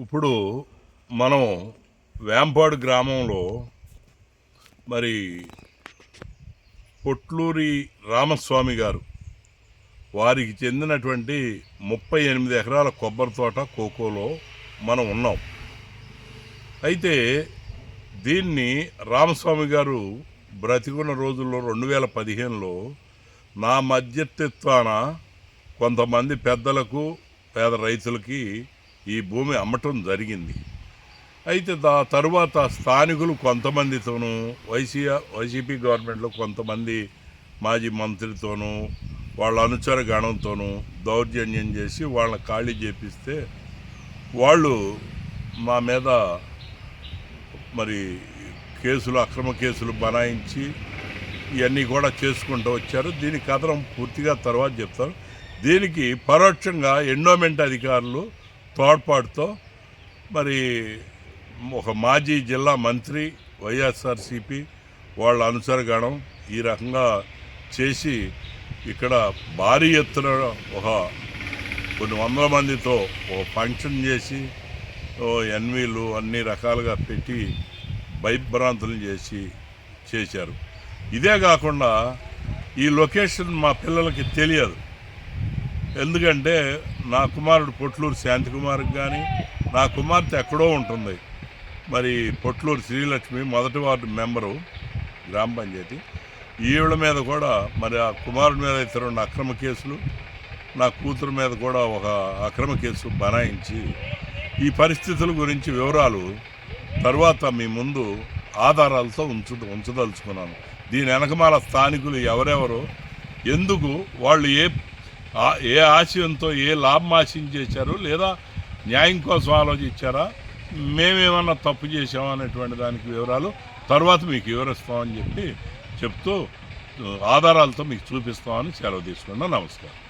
ఇప్పుడు మనం వేంపాడు గ్రామంలో మరి పొట్లూరి రామస్వామి గారు వారికి చెందినటువంటి ముప్పై ఎనిమిది ఎకరాల కొబ్బరి తోట కోకోలో మనం ఉన్నాం. అయితే దీన్ని రామస్వామి గారు బ్రతికున్న రోజుల్లో రెండు వేల పదిహేనులో నా మధ్యత్వాన కొంతమంది పెద్దలకు పేద రైతులకి ఈ భూమి అమ్మటం జరిగింది. అయితే దా తరువాత స్థానికులు కొంతమందితోనూ వైసీ వైసీపీ గవర్నమెంట్లో కొంతమంది మాజీ మంత్రితోనూ వాళ్ళ అనుచర గణంతోనూ దౌర్జన్యం చేసి వాళ్ళని ఖాళీ చేపిస్తే వాళ్ళు మా మీద మరి కేసులు అక్రమ కేసులు బనాయించి ఇవన్నీ కూడా చేసుకుంటూ వచ్చారు. దీని కథనం పూర్తిగా తర్వాత చెప్తాను. దీనికి పరోక్షంగా ఎండోమెంట్ అధికారులు తోడ్పాటుతో మరి ఒక మాజీ జిల్లా మంత్రి వైఎస్ఆర్సిపి వాళ్ళ అనుసరగణం ఈ రకంగా చేసి ఇక్కడ భారీ ఎత్తున ఒక కొన్ని వందల మందితో ఒక ఫంక్షన్ చేసి ఓ ఎన్వీలు అన్ని రకాలుగా పెట్టి భయభ్రాంతులు చేసి చేశారు. ఇదే కాకుండా ఈ లొకేషన్ మా పిల్లలకి తెలియదు. ఎందుకంటే నా కుమారుడు పొట్లూరు శాంతికుమార్కి కానీ నా కుమార్తె ఎక్కడో ఉంటుంది. మరి పొట్లూరు శ్రీలక్ష్మి మొదటి వార్డు మెంబరు గ్రామ పంచాయతీ. ఈవిడ మీద కూడా మరి ఆ కుమారుడి మీద అయితే రెండు అక్రమ కేసులు నా కూతురు మీద కూడా ఒక అక్రమ కేసు బనాయించి ఈ పరిస్థితుల గురించి వివరాలు తర్వాత మీ ముందు ఆధారాలతో ఉంచు ఉంచదలుచుకున్నాను. దీని వెనకమాల స్థానికులు ఎవరెవరు ఎందుకు వాళ్ళు ఏ ఏ ఆశయంతో ఏ లాభం ఆశించేశారు లేదా న్యాయం కోసం ఆలోచించారా? మేమేమన్నా తప్పు చేసామా అనేటువంటి దానికి వివరాలు తర్వాత మీకు వివరిస్తామని చెప్పి చెప్తూ ఆధారాలతో మీకు చూపిస్తామని సెలవు తీసుకున్నాను నమస్కారం.